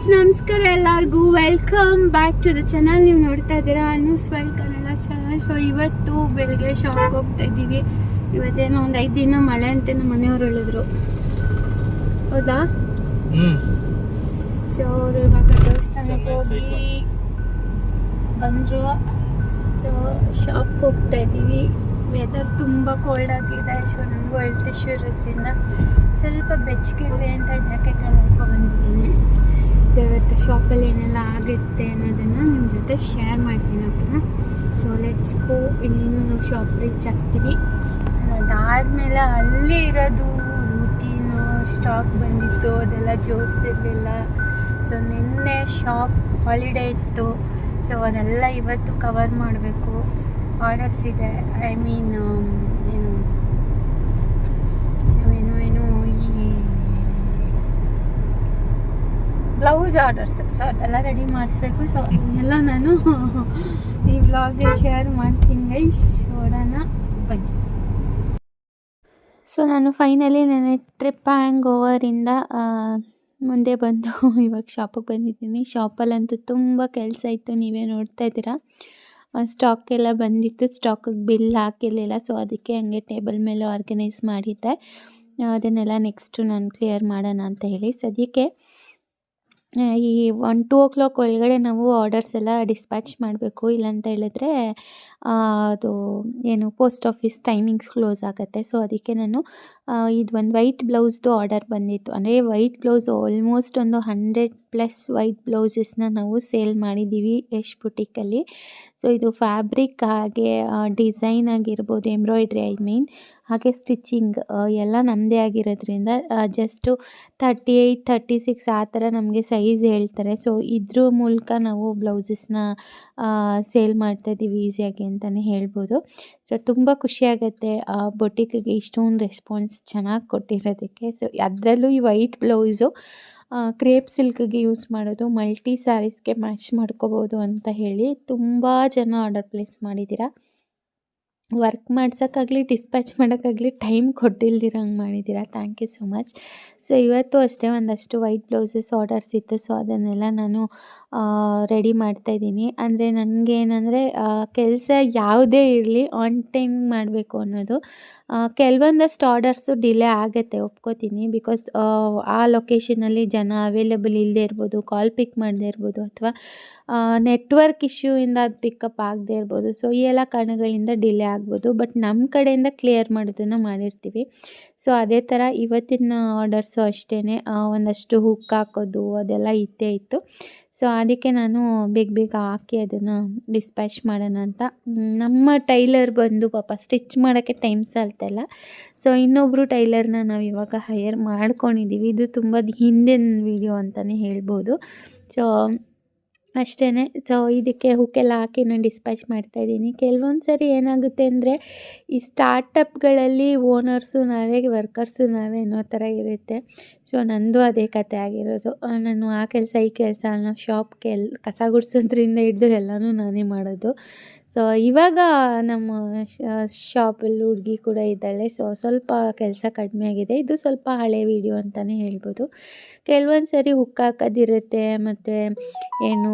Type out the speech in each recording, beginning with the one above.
Friends ನಮಸ್ಕಾರ ಎಲ್ಲರಿಗೂ. Welcome back to the channel ನೀವು ನೋಡ್ತಾ ಇದ್ದೀರಾ? News welcome Kannada channel so ಇವತ್ತು ಬೆಳಗ್ಗೆ ಶಾಪ್ಗೆ ಹೋಗ್ತಾ ಇದ್ದೀವಿ. ಇವತ್ತೇನೋ ಒಂದು ಐದು ದಿನ ಮಳೆ ಅಂತ ನಮ್ಮ ಮನೆಯವ್ರು ಹೇಳಿದ್ರು. ಹೌದಾ? ಸೊ ಅವರು ಇವಾಗ ದೇವಸ್ಥಾನಕ್ಕೆ ಹೋಗಿ ಬಂದರು. ಸೊ ಶಾಪ್ಗೆ ಹೋಗ್ತಾ ಇದ್ದೀವಿ. ವೆದರ್ ತುಂಬ ಕೋಲ್ಡ್ ಆಗಿದೆ. ಸೊ ನನಗೂ ಹೆಲ್ತ್ ಇಶ್ಯೂ ಇರೋದ್ರಿಂದ ಸ್ವಲ್ಪ ಬೆಚ್ಚಗಿರಲಿ ಅಂತ ಜಾಕೆಟ್ ಎಲ್ಲ ಹಾಕೊಂಡು ಬಂದಿದ್ದೀನಿ. ಇವತ್ತು ಶಾಪಲ್ಲಿ ಏನೆಲ್ಲ ಆಗುತ್ತೆ ಅನ್ನೋದನ್ನು ನಿಮ್ಮ ಜೊತೆ ಶೇರ್ ಮಾಡ್ತೀನಿ ಅಪ್ಪನ ಸೊ ಲೆಟ್ಸ್ ಗೋ ಇನ್ನೇನು ನಾವು ಶಾಪ್ ರೀಚ್ ಆಗ್ತೀವಿ ಅದಾದಮೇಲೆ ಅಲ್ಲಿ ಇರೋದು ರೂಟೀನು ಸ್ಟಾಕ್ ಬಂದಿತ್ತು, ಅದೆಲ್ಲ ಜೋಡಿಸಿರ್ಲಿಲ್ಲ ಸೊ ನಿನ್ನೆ ಶಾಪ್ ಹಾಲಿಡೇ ಇತ್ತು. ಸೊ ಅದೆಲ್ಲ ಇವತ್ತು ಕವರ್ ಮಾಡಬೇಕು. ಆರ್ಡರ್ಸ್ ಇದೆ. ಐ ಮೀನ್ ಏನು ಏನು ಏನು ಈ ಬ್ಲೌಸ್ ಆರ್ಡರ್ಸ್ ಸೊ ಅದೆಲ್ಲ ರೆಡಿ ಮಾಡಿಸ್ಬೇಕು. ಸೊ ಅದನ್ನೆಲ್ಲ ನಾನು ಈ ಬ್ಲಾಗ್ಗೆ ಶೇರ್ ಮಾಡ್ತೀನಿ ಗೈಸ್ ನೋಡೋಣ. ಬನ್ನಿ. ಸೊ ನಾನು ಫೈನಲಿ ನನ್ನ ಟ್ರಿಪ್ ಹ್ಯಾಂಗ್ ಓವರಿಂದ ಮುಂದೆ ಬಂದು ಇವಾಗ ಶಾಪಿಗೆ ಬಂದಿದ್ದೀನಿ. ಶಾಪಲ್ಲಂತೂ ತುಂಬ ಕೆಲಸ ಇತ್ತು. ನೀವೇ ನೋಡ್ತಾ ಇದ್ದೀರಾ? ಸ್ಟಾಕ್ ಎಲ್ಲ ಬಂದಿತ್ತು. ಸ್ಟಾಕಿಗೆ ಬಿಲ್ ಹಾಕಿರಲಿಲ್ಲ. ಸೊ ಅದಕ್ಕೆ ಹಂಗೆ ಟೇಬಲ್ ಮೇಲೆ ಆರ್ಗನೈಸ್ ಮಾಡಿದ್ದೆ. ಅದನ್ನೆಲ್ಲ ನೆಕ್ಸ್ಟು ನಾನು ಕ್ಲಿಯರ್ ಮಾಡೋಣ ಅಂತ ಹೇಳಿ. ಸದ್ಯಕ್ಕೆ ಈ ಒನ್ ಟೂ ಓ ಕ್ಲಾಕ್ ಒಳಗಡೆ ನಾವು ಆರ್ಡರ್ಸ್ ಎಲ್ಲ ಡಿಸ್ಪ್ಯಾಚ್ ಮಾಡಬೇಕು. ಇಲ್ಲಂತ ಹೇಳಿದ್ರೆ ಅದು ಏನು ಪೋಸ್ಟ್ ಆಫೀಸ್ ಟೈಮಿಂಗ್ಸ್ ಕ್ಲೋಸ್ ಆಗುತ್ತೆ. ಸೊ ಅದಕ್ಕೆ ನಾನು ಇದು ಒಂದು ವೈಟ್ ಬ್ಲೌಸ್ದು ಆರ್ಡರ್ ಬಂದಿತ್ತು. ಅಂದರೆ ವೈಟ್ ಬ್ಲೌಸ್ ಆಲ್ಮೋಸ್ಟ್ ಒಂದು ಹಂಡ್ರೆಡ್ ಪ್ಲಸ್ ವೈಟ್ ಬ್ಲೌಸಸ್ನ ನಾವು ಸೇಲ್ ಮಾಡಿದ್ದೀವಿ ಯಶ್ ಬುಟಿಕಲ್ಲಿ ಸೊ ಇದು ಫ್ಯಾಬ್ರಿಕ್ ಹಾಗೆ ಡಿಸೈನ್ ಆಗಿರ್ಬೋದು ಎಂಬ್ರಾಯ್ಡ್ರಿ ಐ ಮೀನ್ ಹಾಗೆ ಸ್ಟಿಚಿಂಗ್ ಎಲ್ಲ ನಮ್ಮದೇ ಆಗಿರೋದ್ರಿಂದ just thirty eight thirty six ಆ ಥರ ನಮಗೆ ಸೈಜ್ ಹೇಳ್ತಾರೆ. ಸೊ ಇದ್ರ ಮೂಲಕ ನಾವು ಬ್ಲೌಸಸ್ನ ಸೇಲ್ ಮಾಡ್ತಾ ಇದ್ದೀವಿ ಈಸಿಯಾಗಿ ಅಂತಲೇ ಹೇಳ್ಬೋದು. ಸೊ ತುಂಬ ಖುಷಿಯಾಗತ್ತೆ ಬೊಟಿಕ್ಗೆ ಇಷ್ಟೊಂದು ರೆಸ್ಪಾನ್ಸ್ ಚೆನ್ನಾಗಿ ಕೊಟ್ಟಿರೋದಕ್ಕೆ. ಸೊ ಅದರಲ್ಲೂ ಈ ವೈಟ್ ಬ್ಲೌಸು ಕ್ರೇಪ್ ಸಿಲ್ಕ್ಗೆ ಯೂಸ್ ಮಾಡೋದು ಮಲ್ಟಿ ಸ್ಯಾರೀಸ್ಗೆ ಮ್ಯಾಚ್ ಮಾಡ್ಕೋಬೋದು ಅಂತ ಹೇಳಿ ತುಂಬ ಜನ ಆರ್ಡರ್ ಪ್ಲೇಸ್ ಮಾಡಿದ್ದೀರಾ. ವರ್ಕ್ ಮಾಡ್ಸೋಕ್ಕಾಗಲಿ ಡಿಸ್ಪ್ಯಾಚ್ ಮಾಡೋಕ್ಕಾಗಲಿ ಟೈಮ್ ಕೊಟ್ಟಿಲ್ದಿರಂಗೆ ಮಾಡಿದ್ದೀರಾ? Thank you so much so ಇವತ್ತು ಅಷ್ಟೇ ಒಂದಷ್ಟು ವೈಟ್ ಬ್ಲೌಸಸ್ ಆರ್ಡರ್ಸ್ ಇತ್ತು. ಸೊ ಅದನ್ನೆಲ್ಲ ನಾನು ರೆಡಿ ಮಾಡ್ತಾಯಿದ್ದೀನಿ ಅಂದರೆ ನನಗೇನೆಂದರೆ ಕೆಲಸ ಯಾವುದೇ ಇರಲಿ ಆನ್ ಟೈಮ್ ಮಾಡಬೇಕು ಅನ್ನೋದು. ಕೆಲವೊಂದಷ್ಟು ಆರ್ಡರ್ಸು ಡಿಲೇ ಆಗುತ್ತೆ, ಒಪ್ಕೋತೀನಿ. ಬಿಕಾಸ್ ಆ ಲೊಕೇಶನಲ್ಲಿ ಜನ ಅವೈಲೇಬಲ್ ಇಲ್ಲದೆ ಇರ್ಬೋದು ಕಾಲ್ ಪಿಕ್ ಮಾಡದೇ ಇರ್ಬೋದು, ಅಥವಾ ನೆಟ್ವರ್ಕ್ ಇಶ್ಯೂಯಿಂದ ಅದು ಪಿಕಪ್ ಆಗದೆ ಇರ್ಬೋದು. ಸೊ ಈ ಎಲ್ಲ ಕಾರಣಗಳಿಂದ ಡಿಲೇ ಆಗ್ಬೋದು. ಬಟ್ ನಮ್ಮ ಕಡೆಯಿಂದ ಕ್ಲಿಯರ್ ಮಾಡೋದನ್ನು ಮಾಡಿರ್ತೀವಿ. ಸೊ ಅದೇ ಥರ ಇವತ್ತಿನ ಆರ್ಡರ್ಸು ಅಷ್ಟೇ ಒಂದಷ್ಟು ಹುಕ್ ಹಾಕೋದು, ಅದೆಲ್ಲ ಇದ್ದೇ ಇತ್ತು. ಸೊ ಅದಕ್ಕೆ ನಾನು ಬೇಗ ಬೇಗ ಹಾಕಿ ಅದನ್ನು ಡಿಸ್ಪ್ಯಾಚ್ ಮಾಡೋಣ ಅಂತ. ನಮ್ಮ ಟೈಲರ್ ಬಂದು ಪಾಪ ಸ್ಟಿಚ್ ಮಾಡೋಕ್ಕೆ ಟೈಮ್ ಸಾಲ್ತಲ್ಲ ಸೊ ಇನ್ನೊಬ್ಬರು ಟೈಲರ್ನ ನಾವು ಇವಾಗ ಹೈಯರ್ ಮಾಡ್ಕೊಂಡಿದ್ದೀವಿ ಇದು ತುಂಬ ಹಿಂದಿನ ವಿಡಿಯೋ ಅಂತಲೇ ಹೇಳ್ಬೋದು. ಸೊ ಅಷ್ಟೇ ಸೊ ಇದಕ್ಕೆ ಹುಕ್ಕೆಲ್ಲ ಹಾಕಿ ನಾನು ಡಿಸ್ಪ್ಯಾಚ್ ಮಾಡ್ತಾಯಿದ್ದೀನಿ ಕೆಲವೊಂದು ಸರಿ ಏನಾಗುತ್ತೆ ಅಂದರೆ, ಈ ಸ್ಟಾರ್ಟಪ್ಗಳಲ್ಲಿ ಓನರ್ಸು ನಾವೇ ವರ್ಕರ್ಸು ನಾವೇ ಅನ್ನೋ ಥರ ಇರುತ್ತೆ. ಸೊ ನಂದು ಅದೇ ಕತೆ ಆಗಿರೋದು. ನಾನು ಆ ಕೆಲಸ, ಈ ಕೆಲಸ ಅನ್ನೋ ಶಾಪ್ ಕೆಲ್, ಕಸ ಗುಡಿಸೋದ್ರಿಂದ ಹಿಡಿದು ಎಲ್ಲನೂ ನಾನೇ ಮಾಡೋದು. ಸೊ ಇವಾಗ ನಮ್ಮ ಶಾಪಲ್ಲಿ ಹುಡುಗಿ ಕೂಡ ಇದ್ದಾಳೆ. ಸೊ ಸ್ವಲ್ಪ ಕೆಲಸ ಕಡಿಮೆ ಆಗಿದೆ. ಇದು ಸ್ವಲ್ಪ ಹಳೆ ವಿಡಿಯೋ ಅಂತಲೇ ಹೇಳ್ಬೋದು. ಕೆಲವೊಂದು ಸರಿ ಹುಕ್ ಹಾಕೋದಿರುತ್ತೆ, ಮತ್ತು ಏನು,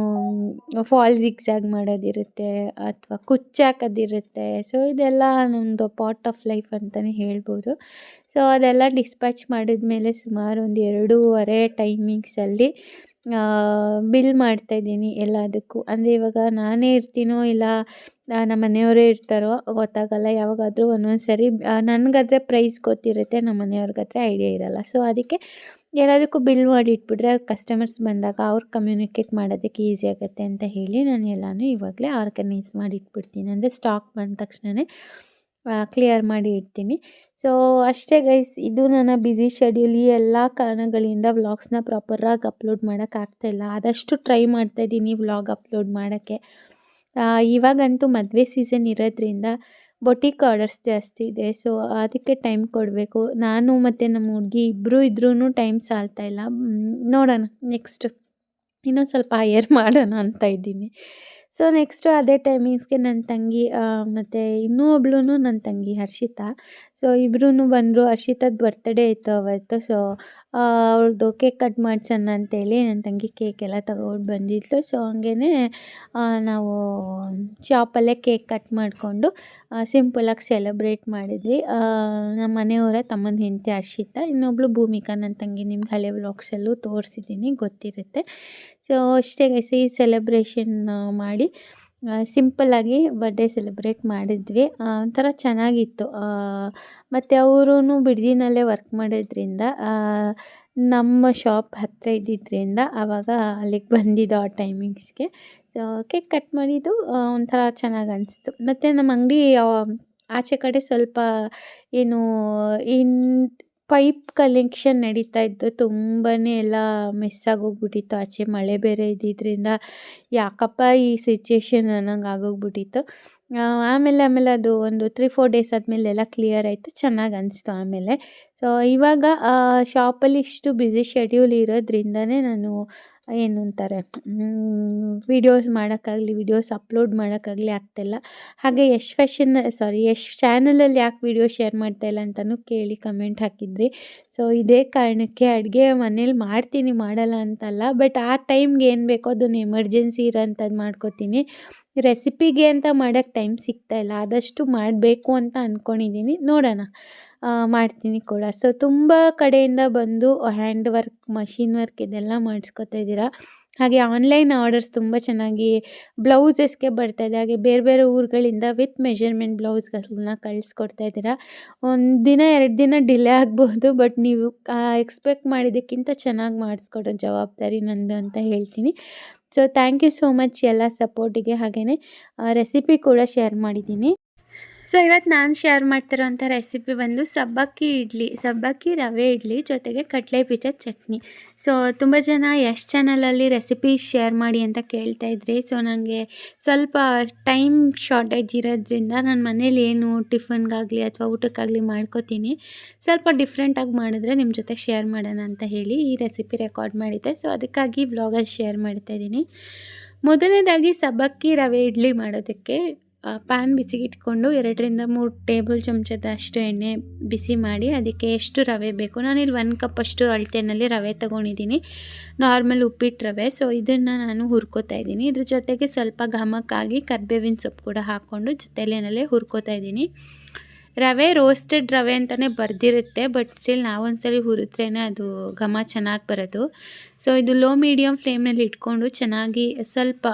ಫಾಲ್ ಜಿಗ್ಸಾಗ್ ಮಾಡೋದಿರುತ್ತೆ, ಅಥವಾ ಕುಚ್ಚು ಹಾಕೋದಿರುತ್ತೆ. ಸೊ ಇದೆಲ್ಲ ನಮ್ಮದು ಪಾರ್ಟ್ ಆಫ್ ಲೈಫ್ ಅಂತಲೇ ಹೇಳ್ಬೋದು. ಸೊ ಅದೆಲ್ಲ ಡಿಸ್ಪ್ಯಾಚ್ ಮಾಡಿದ್ಮೇಲೆ ಸುಮಾರು ಒಂದು ಎರಡೂವರೆ ಟೈಮಿಂಗ್ಸಲ್ಲಿ ಬಿಲ್ ಮಾಡ್ತಾಯಿದ್ದೀನಿ ಎಲ್ಲದಕ್ಕೂ. ಅಂದರೆ ಇವಾಗ ನಾನೇ ಇರ್ತೀನೋ ಇಲ್ಲ ನಮ್ಮ ಮನೆಯವರೇ ಇರ್ತಾರೋ ಗೊತ್ತಾಗಲ್ಲ, ಯಾವಾಗಾದರೂ ಒಂದೊಂದು ಸರಿ ನನಗಾದರೆ ಪ್ರೈಸ್ ಗೊತ್ತಿರುತ್ತೆ, ನಮ್ಮ ಮನೆಯವ್ರಿಗಾದ್ರೆ ಐಡಿಯಾ ಇರಲ್ಲ. ಸೊ ಅದಕ್ಕೆ ಎಲ್ಲದಕ್ಕೂ ಬಿಲ್ ಮಾಡಿ ಇಟ್ಬಿಟ್ರೆ ಕಸ್ಟಮರ್ಸ್ ಬಂದಾಗ ಅವ್ರು ಕಮ್ಯುನಿಕೇಟ್ ಮಾಡೋದಕ್ಕೆ ಈಸಿ ಆಗುತ್ತೆ ಅಂತ ಹೇಳಿ ನಾನು ಎಲ್ಲನೂ ಇವಾಗಲೇ ಆರ್ಗನೈಸ್ ಮಾಡಿ ಇಟ್ಬಿಡ್ತೀನಿ. ಅಂದರೆ ಸ್ಟಾಕ್ ಬಂದ ತಕ್ಷಣವೇ ಕ್ಲಿಯರ್ ಮಾಡಿ ಇಡ್ತೀನಿ. ಸೊ ಅಷ್ಟೇ ಗೈಸ್ ಇದು ನನ್ನ ಬ್ಯುಸಿ ಶೆಡ್ಯೂಲ್ ಈ ಎಲ್ಲ ಕಾರಣಗಳಿಂದ ವ್ಲಾಗ್ಸ್ನ ಪ್ರಾಪರಾಗಿ ಅಪ್ಲೋಡ್ ಮಾಡೋಕ್ಕಾಗ್ತಾಯಿಲ್ಲ ಆದಷ್ಟು ಟ್ರೈ ಮಾಡ್ತಾಯಿದ್ದೀನಿ ವ್ಲಾಗ್ ಅಪ್ಲೋಡ್ ಮಾಡೋಕ್ಕೆ. ಇವಾಗಂತೂ ಮದುವೆ ಸೀಸನ್ ಇರೋದ್ರಿಂದ ಬೊಟಿಕ್ ಆರ್ಡರ್ಸ್ ಜಾಸ್ತಿ ಇದೆ. ಸೊ ಅದಕ್ಕೆ ಟೈಮ್ ಕೊಡಬೇಕು. ನಾನು ಮತ್ತು ನಮ್ಮ ಹುಡುಗಿ ಇಬ್ಬರು ಇದ್ರೂ ಟೈಮ್ ಸಾಲ್ತಾ ಇಲ್ಲ. ನೋಡೋಣ ನೆಕ್ಸ್ಟ್ ಇನ್ನೊಂದು ಸ್ವಲ್ಪ ಹೈಯರ್ ಮಾಡೋಣ ಅಂತ ಇದ್ದೀನಿ. ಸೊ ನೆಕ್ಸ್ಟು ಅದೇ ಟೈಮಿಂಗ್ಸ್ಗೆ ನನ್ನ ತಂಗಿ ಮತ್ತು ಇನ್ನೂ ಒಬ್ಳು ನನ್ನ ತಂಗಿ ಹರ್ಷಿತಾ. ಸೊ ಇಬ್ರೂ ಬಂದರು. ಹರ್ಷಿತದ ಬರ್ತಡೇ ಇತ್ತು ಅವತ್ತು. ಸೊ ಅವ್ರದ್ದು ಕೇಕ್ ಕಟ್ ಮಾಡ್ಸೋಣ ಅಂತೇಳಿ ನನ್ನ ತಂಗಿ ಕೇಕ್ ಎಲ್ಲ ತಗೊಂಡು ಬಂದಿತ್ತು ಸೊ ಹಂಗೇ ನಾವು ಶಾಪಲ್ಲೇ ಕೇಕ್ ಕಟ್ ಮಾಡಿಕೊಂಡು ಸಿಂಪಲಾಗಿ ಸೆಲೆಬ್ರೇಟ್ ಮಾಡಿದ್ವಿ. ನಮ್ಮ ಮನೆಯವರ ತಮ್ಮನ ಹೆಂಡತಿ ಹರ್ಷಿತ ಇನ್ನೊಬ್ಳು ಭೂಮಿಕಾ ನನ್ನ ತಂಗಿ ನಿಮ್ಗೆ ಹಳೆ ಬ್ಲಾಕ್ಸಲ್ಲೂ ತೋರಿಸಿದ್ದೀನಿ ಗೊತ್ತಿರುತ್ತೆ. ಸೊ ಅಷ್ಟೇ ಈ ಸೆಲೆಬ್ರೇಷನ್ ಮಾಡಿ. ಸಿಂಪಲ್ಲಾಗಿ ಬರ್ಡೇ ಸೆಲೆಬ್ರೇಟ್ ಮಾಡಿದ್ವಿ. ಒಂಥರ ಚೆನ್ನಾಗಿತ್ತು. ಮತ್ತು ಅವರೂ ಬಿಡ್ದಿನಲ್ಲೇ ವರ್ಕ್ ಮಾಡಿದ್ರಿಂದ ನಮ್ಮ ಶಾಪ್ ಹತ್ತಿರ ಇದ್ದಿದ್ದರಿಂದ ಆವಾಗ ಅಲ್ಲಿಗೆ ಬಂದಿದ್ದು ಆ ಟೈಮಿಂಗ್ಸ್ಗೆ ಕೇಕ್ ಕಟ್ ಮಾಡಿದ್ದು ಒಂಥರ ಚೆನ್ನಾಗಿ ಅನಿಸ್ತು. ಮತ್ತು ನಮ್ಮ ಅಂಗಡಿ ಆಚೆ ಕಡೆ ಸ್ವಲ್ಪ ಏನು, ಇನ್ ಪೈಪ್ ಕಲೆಕ್ಷನ್ ನಡೀತಾ ಇದ್ದು ತುಂಬಾ ಎಲ್ಲ ಮಿಸ್ ಆಗೋಗ್ಬಿಟ್ಟಿತ್ತು. ಆಚೆ ಮಳೆ ಬೇರೆ ಇದ್ದಿದ್ದರಿಂದ ಯಾಕಪ್ಪ ಈ ಸಿಚುಯೇಷನ್ ಅನ್ನಂಗೆ ಆಗೋಗ್ಬಿಟ್ಟಿತ್ತು. ಆಮೇಲೆ ಆಮೇಲೆ ಅದು ಒಂದು ತ್ರೀ ಫೋರ್ ಡೇಸ್ ಆದಮೇಲೆ ಎಲ್ಲ ಕ್ಲಿಯರ್ ಆಯಿತು. ಚೆನ್ನಾಗಿ ಅನಿಸ್ತು ಆಮೇಲೆ. ಸೊ ಇವಾಗ ಶಾಪಲ್ಲಿ ಇಷ್ಟು ಬ್ಯುಸಿ ಶೆಡ್ಯೂಲ್ ಇರೋದ್ರಿಂದನೇ ನಾನು ಏನು ಅಂತಾರೆ? ವೀಡಿಯೋಸ್ ಮಾಡೋಕ್ಕಾಗಲಿ ವೀಡಿಯೋಸ್ ಅಪ್ಲೋಡ್ ಮಾಡೋಕ್ಕಾಗಲಿ ಆಗ್ತಾಯಿಲ್ಲ ಹಾಗೆ ಯಶ್ ಫ್ಯಾಷನ್ ಸಾರಿ ಯಶ್ ಚಾನಲಲ್ಲಿ ಯಾಕೆ ವೀಡಿಯೋ ಶೇರ್ ಮಾಡ್ತಾ ಇಲ್ಲ ಅಂತಲೂ ಕೇಳಿ ಕಮೆಂಟ್ ಹಾಕಿದ್ರಿ. ಸೊ ಇದೇ ಕಾರಣಕ್ಕೆ ಅಡುಗೆ ಮನೇಲಿ ಮಾಡ್ತೀನಿ, ಮಾಡಲ್ಲ ಅಂತಲ್ಲ ಬಟ್ ಆ ಟೈಮ್ಗೆ ಏನು ಬೇಕೋ ಅದನ್ನು ಎಮರ್ಜೆನ್ಸಿ ಇರೋಂಥದ್ದು ಮಾಡ್ಕೋತೀನಿ. ರೆಸಿಪಿಗೆ ಅಂತ ಮಾಡೋಕ್ಕೆ ಟೈಮ್ ಸಿಗ್ತಾ ಇಲ್ಲ. ಆದಷ್ಟು ಮಾಡಬೇಕು ಅಂತ ಅಂದ್ಕೊಂಡಿದ್ದೀನಿ ನೋಡೋಣ. ಮಾಡ್ತೀನಿ ಕೂಡ. ಸೊ ತುಂಬ ಕಡೆಯಿಂದ ಬಂದು ಹ್ಯಾಂಡ್ ವರ್ಕ್ ಮಷಿನ್ ವರ್ಕ್ ಇದೆಲ್ಲ ಮಾಡಿಸ್ಕೊತಾ ಇದ್ದೀರಾ? ಹಾಗೆ ಆನ್ಲೈನ್ ಆರ್ಡರ್ಸ್ ತುಂಬ ಚೆನ್ನಾಗಿ ಬ್ಲೌಸಸ್ಗೆ ಬರ್ತಾಯಿದೆ ಹಾಗೆ ಬೇರೆ ಬೇರೆ ಊರುಗಳಿಂದ ವಿತ್ ಮೆಷರ್ಮೆಂಟ್ ಬ್ಲೌಸ್ಗಳನ್ನ ಕಳಿಸ್ಕೊಡ್ತಾ ಇದ್ದೀರಾ? ಒಂದು ದಿನ, ಎರಡು ದಿನ ಡಿಲೇ ಆಗ್ಬೋದು ಬಟ್ ನೀವು ಎಕ್ಸ್ಪೆಕ್ಟ್ ಮಾಡಿದ್ದಕ್ಕಿಂತ ಚೆನ್ನಾಗಿ ಮಾಡಿಸ್ಕೊಡೋ ಜವಾಬ್ದಾರಿ ನಂದು ಅಂತ ಹೇಳ್ತೀನಿ. So thank you so much ಎಲ್ಲ ಸಪೋರ್ಟಿಗೆ ಹಾಗೆಯೇ ರೆಸಿಪಿ ಕೂಡ ಶೇರ್ ಮಾಡಿದ್ದೀನಿ. ಸೊ ಇವತ್ತು ನಾನು ಶೇರ್ ಮಾಡ್ತಿರೋಂಥ ರೆಸಿಪಿ ಬಂದು ಸಬ್ಬಕ್ಕಿ ಇಡ್ಲಿ, ಸಬ್ಬಕ್ಕಿ ರವೆ ಇಡ್ಲಿ ಜೊತೆಗೆ ಕಡಲೆ ಬೀಜ ಚಟ್ನಿ. ಸೊ ತುಂಬ ಜನ ಎಷ್ಟು ಚಾನಲಲ್ಲಿ ರೆಸಿಪಿ ಶೇರ್ ಮಾಡಿ ಅಂತ ಕೇಳ್ತಾ ಇದ್ರಿ. ಸೊ ನನಗೆ ಸ್ವಲ್ಪ ಟೈಮ್ ಶಾರ್ಟೇಜ್ ಇರೋದ್ರಿಂದ ನಾನು ಮನೇಲಿ ಏನು ಟಿಫನ್ಗಾಗಲಿ ಅಥವಾ ಊಟಕ್ಕಾಗಲಿ ಮಾಡ್ಕೋತೀನಿ. ಸ್ವಲ್ಪ ಡಿಫ್ರೆಂಟಾಗಿ ಮಾಡಿದ್ರೆ ನಿಮ್ಮ ಜೊತೆ ಶೇರ್ ಮಾಡೋಣ ಅಂತ ಹೇಳಿ ಈ ರೆಸಿಪಿ ರೆಕಾರ್ಡ್ ಮಾಡಿದ್ದೆ. ಸೊ ಅದಕ್ಕಾಗಿ ಬ್ಲಾಗಲ್ಲಿ ಶೇರ್ ಮಾಡ್ತಾ ಇದ್ದೀನಿ. ಮೊದಲನೇದಾಗಿ ಸಬ್ಬಕ್ಕಿ, ರವೆ, ಇಡ್ಲಿ ಮಾಡೋದಕ್ಕೆ ಪ್ಯಾನ್ ಬಿಸಿಗಿಟ್ಕೊಂಡು ಎರಡರಿಂದ ಮೂರು ಟೇಬಲ್ ಚಮಚದಷ್ಟು ಎಣ್ಣೆ ಬಿಸಿ ಮಾಡಿ ಅದಕ್ಕೆ ಎಷ್ಟು ರವೆ ಬೇಕು. ನಾನಿಲ್ಲಿ ಒಂದು ಕಪ್ಪಷ್ಟು ಅಳತೆನಲ್ಲಿ ರವೆ ತೊಗೊಂಡಿದ್ದೀನಿ. ನಾರ್ಮಲ್ ಉಪ್ಪಿಟ್ಟು ರವೆ. ಸೊ ಇದನ್ನು ನಾನು ಹುರ್ಕೋತಾ ಇದ್ದೀನಿ. ಇದ್ರ ಜೊತೆಗೆ ಸ್ವಲ್ಪ ಘಮಕ್ಕಾಗಿ ಕರ್ಬೇವಿನ ಸೊಪ್ಪು ಕೂಡ ಹಾಕ್ಕೊಂಡು ಜೊತೆಲೇನಲ್ಲೇ ಹುರ್ಕೋತಾ ಇದ್ದೀನಿ. ರವೆ ರೋಸ್ಟೆಡ್ ರವೆ ಅಂತಲೇ ಬರ್ದಿರುತ್ತೆ ಬಟ್ ಸ್ಟಿಲ್ ನಾವೊಂದ್ಸಲಿ ಹುರಿದ್ರೇ ಅದು ಘಮ ಚೆನ್ನಾಗಿ ಬರೋದು. ಸೊ ಇದು ಲೋ ಮೀಡಿಯಮ್ ಫ್ಲೇಮ್ನಲ್ಲಿ ಇಟ್ಕೊಂಡು ಚೆನ್ನಾಗಿ ಸ್ವಲ್ಪ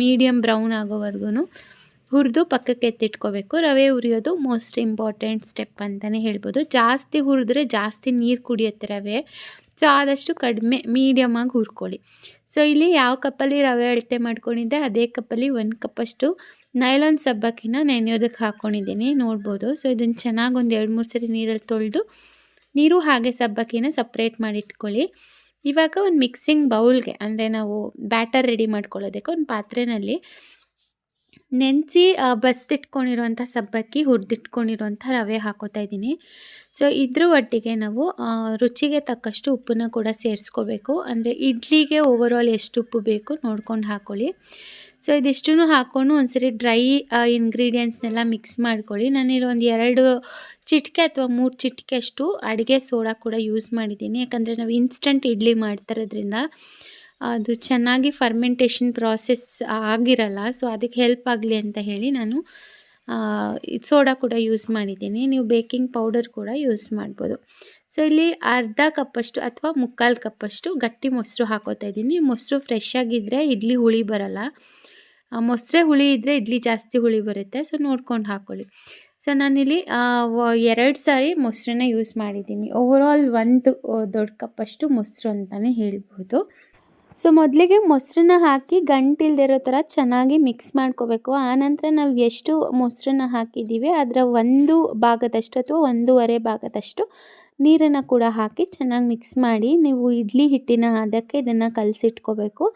ಮೀಡಿಯಮ್ ಬ್ರೌನ್ ಆಗೋವರೆಗೂ ಹುರಿದು ಪಕ್ಕಕ್ಕೆ ಎತ್ತಿಟ್ಕೋಬೇಕು. ರವೆ ಉರಿಯೋದು ಮೋಸ್ಟ್ ಇಂಪಾರ್ಟೆಂಟ್ ಸ್ಟೆಪ್ ಅಂತಲೇ ಹೇಳ್ಬೋದು. ಜಾಸ್ತಿ ಹುರಿದ್ರೆ ಜಾಸ್ತಿ ನೀರು ಕುಡಿಯುತ್ತೆ ರವೆ. ಸೊ ಆದಷ್ಟು ಕಡಿಮೆ ಮೀಡಿಯಮಾಗಿ ಹುರ್ಕೊಳ್ಳಿ. ಸೊ ಇಲ್ಲಿ ಯಾವ ಕಪ್ಪಲ್ಲಿ ರವೆ ಅಳತೆ ಮಾಡ್ಕೊಂಡಿದ್ದೆ, ಅದೇ ಕಪ್ಪಲ್ಲಿ ಒಂದು ಕಪ್ಪಷ್ಟು ನೈಲಾನ್ ಸಬ್ಬಕ್ಕಿನ ನೆನೆಯೋದಕ್ಕೆ ಹಾಕ್ಕೊಂಡಿದ್ದೀನಿ ನೋಡ್ಬೋದು. ಸೊ ಇದನ್ನು ಚೆನ್ನಾಗಿ ಒಂದು ಎರಡು ಮೂರು ಸರಿ ನೀರಲ್ಲಿ ತೊಳೆದು, ನೀರು ಹಾಗೆ ಸಬ್ಬಕ್ಕಿನ ಸಪ್ರೇಟ್ ಮಾಡಿಟ್ಕೊಳ್ಳಿ. ಇವಾಗ ಒಂದು ಮಿಕ್ಸಿಂಗ್ ಬೌಲ್ಗೆ ಅಂದರೆ ನಾವು ಬ್ಯಾಟರ್ ರೆಡಿ ಮಾಡ್ಕೊಳ್ಳೋದಕ್ಕೆ ಒಂದು ಪಾತ್ರೆಯಲ್ಲಿ ನೆನೆಸಿ ಬಸ್ದಿಟ್ಕೊಂಡಿರುವಂಥ ಸಬ್ಬಕ್ಕಿ, ಹುರಿದಿಟ್ಕೊಂಡಿರುವಂಥ ರವೆ ಹಾಕೋತಾ ಇದ್ದೀನಿ. ಸೊ, ಇದ್ರ ಒಟ್ಟಿಗೆ ನಾವು ರುಚಿಗೆ ತಕ್ಕಷ್ಟು ಉಪ್ಪನ್ನ ಕೂಡ ಸೇರಿಸ್ಕೋಬೇಕು. ಅಂದರೆ ಇಡ್ಲಿಗೆ ಓವರಾಲ್ ಎಷ್ಟು ಉಪ್ಪು ಬೇಕು ನೋಡ್ಕೊಂಡು ಹಾಕ್ಕೊಳ್ಳಿ ಸೊ, ಇದಿಷ್ಟನ್ನು ಹಾಕ್ಕೊಂಡು ಒಂದ್ಸರಿ ಡ್ರೈ ಇಂಗ್ರೀಡಿಯೆಂಟ್ಸ್ನೆಲ್ಲ ಮಿಕ್ಸ್ ಮಾಡ್ಕೊಳ್ಳಿ. ನಾನಿಲ್ಲಿ ಒಂದು ಎರಡು ಚಿಟಿಕೆ ಅಥವಾ ಮೂರು ಚಿಟಿಕೆ ಅಷ್ಟು ಅಡುಗೆ ಸೋಡಾ ಕೂಡ ಯೂಸ್ ಮಾಡಿದ್ದೀನಿ. ಯಾಕಂದರೆ ನಾವು ಇನ್ಸ್ಟಂಟ್ ಇಡ್ಲಿ ಮಾಡ್ತಿರೋದ್ರಿಂದ ಅದು ಚೆನ್ನಾಗಿ ಫರ್ಮೆಂಟೇಷನ್ ಪ್ರಾಸೆಸ್ ಆಗಿರಲ್ಲ ಸೊ ಅದಕ್ಕೆ ಹೆಲ್ಪ್ ಆಗಲಿ ಅಂತ ಹೇಳಿ ನಾನು ಸೋಡಾ ಕೂಡ ಯೂಸ್ ಮಾಡಿದ್ದೀನಿ. ನೀವು ಬೇಕಿಂಗ್ ಪೌಡರ್ ಕೂಡ ಯೂಸ್ ಮಾಡ್ಬೋದು. ಸೊ ಇಲ್ಲಿ ಅರ್ಧ ಕಪ್ಪಷ್ಟು ಅಥವಾ ಮುಕ್ಕಾಲು ಕಪ್ಪಷ್ಟು ಗಟ್ಟಿ ಮೊಸರು ಹಾಕೋತಾ ಇದ್ದೀನಿ. ಮೊಸರು ಫ್ರೆಶ್ ಆಗಿದ್ದರೆ ಇಡ್ಲಿ ಹುಳಿ ಬರಲ್ಲ. ಮೊಸರೆ ಹುಳಿ ಇದ್ದರೆ ಇಡ್ಲಿ ಜಾಸ್ತಿ ಹುಳಿ ಬರುತ್ತೆ. ಸೊ ನೋಡ್ಕೊಂಡು ಹಾಕ್ಕೊಳ್ಳಿ ಸೊ ನಾನಿಲ್ಲಿ ಎರಡು ಸಾರಿ ಮೊಸರನ್ನ ಯೂಸ್ ಮಾಡಿದ್ದೀನಿ. ಓವರಾಲ್ ಒಂದು ದೊಡ್ಡ ಕಪ್ಪಷ್ಟು ಮೊಸರು ಅಂತಲೇ ಹೇಳ್ಬೋದು. ಸೊ ಮೊದಲಿಗೆ ಮೊಸರನ್ನ ಹಾಕಿ ಗಂಟಿಲ್ದಿರೋ ಥರ ಚೆನ್ನಾಗಿ ಮಿಕ್ಸ್ ಮಾಡ್ಕೋಬೇಕು. ಆನಂತರ ನಾವು ಎಷ್ಟು ಮೊಸರನ್ನ ಹಾಕಿದ್ದೀವಿ ಅದರ ಒಂದು ಭಾಗದಷ್ಟು ಅಥವಾ ಒಂದೂವರೆ ಭಾಗದಷ್ಟು ನೀರನ್ನು ಕೂಡ ಹಾಕಿ ಚೆನ್ನಾಗಿ ಮಿಕ್ಸ್ ಮಾಡಿ ನೀವು ಇಡ್ಲಿ ಹಿಟ್ಟಿನ ಅದಕ್ಕೆ ಇದನ್ನು ಕಲಸಿಟ್ಕೋಬೇಕು.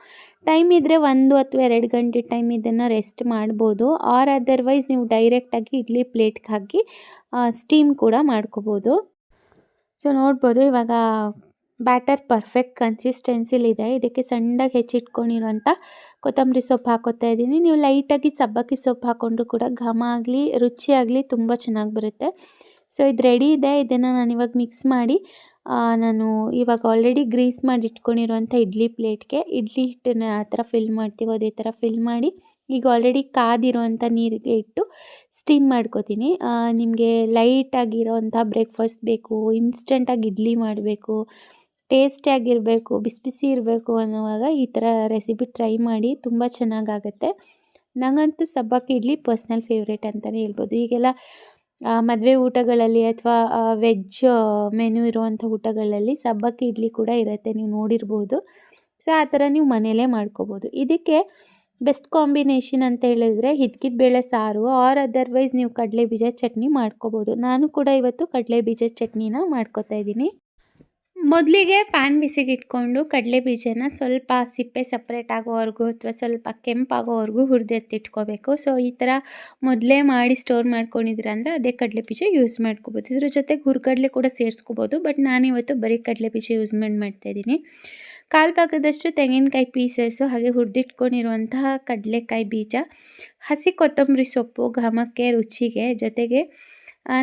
ಟೈಮ್ ಇದ್ದರೆ ಒಂದು ಅಥವಾ ಎರಡು ಗಂಟೆ ಟೈಮ್ ಇದನ್ನು ರೆಸ್ಟ್ ಮಾಡ್ಬೋದು. ಆರ್ ಅದರ್ವೈಸ್ ನೀವು ಡೈರೆಕ್ಟಾಗಿ ಇಡ್ಲಿ ಪ್ಲೇಟ್ಗೆ ಹಾಕಿ ಸ್ಟೀಮ್ ಕೂಡ ಮಾಡ್ಕೋಬೋದು. ಸೊ ನೋಡ್ಬೋದು ಇವಾಗ ಬ್ಯಾಟರ್ ಪರ್ಫೆಕ್ಟ್ ಕನ್ಸಿಸ್ಟೆನ್ಸಿಲಿದೆ ಇದಕ್ಕೆ ಸಣ್ಣದಾಗಿ ಹೆಚ್ಚಿಟ್ಕೊಂಡಿರೋಂಥ ಕೊತ್ತಂಬರಿ ಸೊಪ್ಪು ಹಾಕೋತಾ ಇದ್ದೀನಿ. ನೀವು ಲೈಟಾಗಿ ಸಬ್ಬಕ್ಕಿ ಸೊಪ್ಪು ಹಾಕ್ಕೊಂಡ್ರು ಕೂಡ ಘಮ ಆಗಲಿ ರುಚಿಯಾಗಲಿ ತುಂಬ ಚೆನ್ನಾಗಿ ಬರುತ್ತೆ. ಸೊ ಇದು ರೆಡಿ ಇದೆ. ಇದನ್ನು ನಾನು ಇವಾಗ ಮಿಕ್ಸ್ ಮಾಡಿ ನಾನು ಇವಾಗ ಆಲ್ರೆಡಿ ಗ್ರೀಸ್ ಮಾಡಿ ಇಟ್ಕೊಂಡಿರುವಂಥ ಇಡ್ಲಿ ಪ್ಲೇಟ್ಗೆ ಇಡ್ಲಿ ಹಿಟ್ಟನ್ನ ಆ ಥರ ಫಿಲ್ ಮಾಡ್ತೀವೋ ಅದೇ ಥರ ಫಿಲ್ ಮಾಡಿ, ಈಗ ಆಲ್ರೆಡಿ ಕಾದಿರುವಂಥ ನೀರಿಗೆ ಇಟ್ಟು ಸ್ಟೀಮ್ ಮಾಡ್ಕೋತೀನಿ. ನಿಮಗೆ ಲೈಟಾಗಿರೋವಂಥ ಬ್ರೇಕ್ಫಾಸ್ಟ್ ಬೇಕು ಇನ್ಸ್ಟೆಂಟಾಗಿ ಇಡ್ಲಿ ಮಾಡಬೇಕು ಟೇಸ್ಟಿಯಾಗಿರಬೇಕು ಬಿಸಿ ಬಿಸಿ ಇರಬೇಕು ಅನ್ನುವಾಗ ಈ ಥರ ರೆಸಿಪಿ ಟ್ರೈ ಮಾಡಿ ತುಂಬ ಚೆನ್ನಾಗಾಗತ್ತೆ. ನನಗಂತೂ ಸಬ್ಬಕ್ಕಿ ಇಡ್ಲಿ ಪರ್ಸ್ನಲ್ ಫೇವ್ರೇಟ್ ಅಂತಲೇ ಹೇಳ್ಬೋದು. ಈಗೆಲ್ಲ ಮದುವೆ ಊಟಗಳಲ್ಲಿ ಅಥವಾ ವೆಜ್ ಮೆನು ಇರುವಂಥ ಊಟಗಳಲ್ಲಿ ಸಬ್ಬಕ್ಕಿ ಇಡ್ಲಿ ಕೂಡ ಇರುತ್ತೆ, ನೀವು ನೋಡಿರ್ಬೋದು. ಸೊ ಆ ಥರ ನೀವು ಮನೆಯಲ್ಲೇ ಮಾಡ್ಕೋಬೋದು. ಇದಕ್ಕೆ ಬೆಸ್ಟ್ ಕಾಂಬಿನೇಷನ್ ಅಂತ ಹೇಳಿದ್ರೆ ಹಿದ್ಕಿದ ಬೇಳೆ ಸಾರು ಆರ್ ಅದರ್ವೈಸ್ ನೀವು ಕಡಲೆ ಬೀಜ ಚಟ್ನಿ ಮಾಡ್ಕೋಬೋದು. ನಾನು ಕೂಡ ಇವತ್ತು ಕಡಲೆ ಬೀಜ ಚಟ್ನಿನ ಮಾಡ್ಕೋತಾ ಇದ್ದೀನಿ. ಮೊದಲಿಗೆ ಪ್ಯಾನ್ ಬಿಸಿಗೆ ಇಟ್ಕೊಂಡು ಕಡಲೆ ಬೀಜನ ಸ್ವಲ್ಪ ಸಿಪ್ಪೆ ಸಪ್ರೇಟ್ ಆಗೋವರೆಗೂ ಅಥವಾ ಸ್ವಲ್ಪ ಕೆಂಪಾಗೋವರೆಗೂ ಹುರಿದೆತ್ತಿಟ್ಕೋಬೇಕು. ಸೊ ಈ ಥರ ಮೊದಲೇ ಮಾಡಿ ಸ್ಟೋರ್ ಮಾಡ್ಕೊಂಡಿದ್ದೀರ ಅಂದರೆ ಅದೇ ಕಡಲೆ ಬೀಜ ಯೂಸ್ ಮಾಡ್ಕೋಬೋದು. ಇದ್ರ ಜೊತೆಗೆ ಹುರ್ಗಡಲೆ ಕೂಡ ಸೇರಿಸ್ಕೋಬೋದು ಬಟ್ ನಾನಿವತ್ತು ಬರೀ ಕಡಲೆ ಬೀಜ ಯೂಸ್ ಮಾಡಿ ಮಾಡ್ತಾಯಿದ್ದೀನಿ ಕಾಲು ಭಾಗದಷ್ಟು ತೆಂಗಿನಕಾಯಿ ಪೀಸಸ್ಸು ಹಾಗೆ ಹುರಿದಿಟ್ಕೊಂಡಿರುವಂತಹ ಕಡಲೆಕಾಯಿ ಬೀಜ, ಹಸಿ ಕೊತ್ತಂಬರಿ ಸೊಪ್ಪು, ಘಮಕ್ಕೆ, ರುಚಿಗೆ ಜೊತೆಗೆ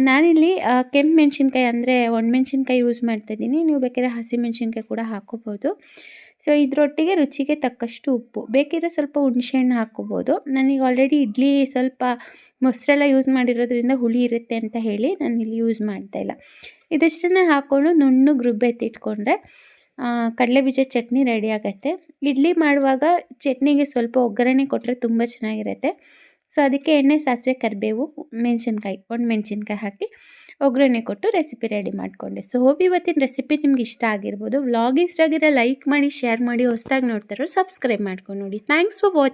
ನಾನಿಲ್ಲಿ ಕೆಂಪು ಮೆಣಸಿನ್ಕಾಯಿ ಅಂದರೆ ಒಣಮೆಣ್ಸಿನ್ಕಾಯಿ ಯೂಸ್ ಮಾಡ್ತಾಯಿದ್ದೀನಿ ನೀವು ಬೇಕಾದ್ರೆ ಹಸಿಮೆಣ್ಸಿನ್ಕಾಯಿ ಕೂಡ ಹಾಕೋಬೋದು ಸೊ ಇದರೊಟ್ಟಿಗೆ ರುಚಿಗೆ ತಕ್ಕಷ್ಟು ಉಪ್ಪು. ಬೇಕಿದ್ರೆ ಸ್ವಲ್ಪ ಹುಣಸೆಹಣ್ಣು ಹಾಕ್ಕೋಬೋದು ನನಗೆ ಆಲ್ರೆಡಿ ಇಡ್ಲಿ ಸ್ವಲ್ಪ ಮೊಸರೆಲ್ಲ ಯೂಸ್ ಮಾಡಿರೋದ್ರಿಂದ ಹುಳಿ ಇರುತ್ತೆ ಅಂತ ಹೇಳಿ ನಾನು ಇಲ್ಲಿ. ಯೂಸ್ ಮಾಡ್ತಾಯಿಲ್ಲ ಇದಿಷ್ಟನ್ನು ಹಾಕ್ಕೊಂಡು ನುಣ್ಣಗೆ ರುಬ್ಬೆತ್ತಿಟ್ಕೊಂಡ್ರೆ ಕಡಲೆಬೀಜ ಚಟ್ನಿ ರೆಡಿ ಆಗುತ್ತೆ. ಇಡ್ಲಿ ಮಾಡುವಾಗ ಚಟ್ನಿಗೆ ಸ್ವಲ್ಪ ಒಗ್ಗರಣೆ ಕೊಟ್ಟರೆ ತುಂಬ ಚೆನ್ನಾಗಿರುತ್ತೆ. ಸೊ ಅದಕ್ಕೆ ಎಣ್ಣೆ, ಸಾಸಿವೆ, ಕರಿಬೇವು, ಮೆಣಸಿನ್ಕಾಯಿ ಒಣ ಮೆಣಸಿನ್ಕಾಯಿ ಹಾಕಿ ಒಗ್ಗರಣೆ ಕೊಟ್ಟು ರೆಸಿಪಿ ರೆಡಿ ಮಾಡಿಕೊಂಡೆ. ಸೊ ಹೋಪ್ ಇವತ್ತಿನ ರೆಸಿಪಿ ನಿಮ್ಗೆ ಇಷ್ಟ ಆಗಿರ್ಬೋದು. ವ್ಲಾಗ್ ಇಷ್ಟ ಆಗಿರೋ ಲೈಕ್ ಮಾಡಿ ಶೇರ್ ಮಾಡಿ, ಹೊಸದಾಗಿ ನೋಡ್ತಾರೋ ಸಬ್ಸ್ಕ್ರೈಬ್ ಮಾಡ್ಕೊಂಡು ನೋಡಿ. Thanks for watch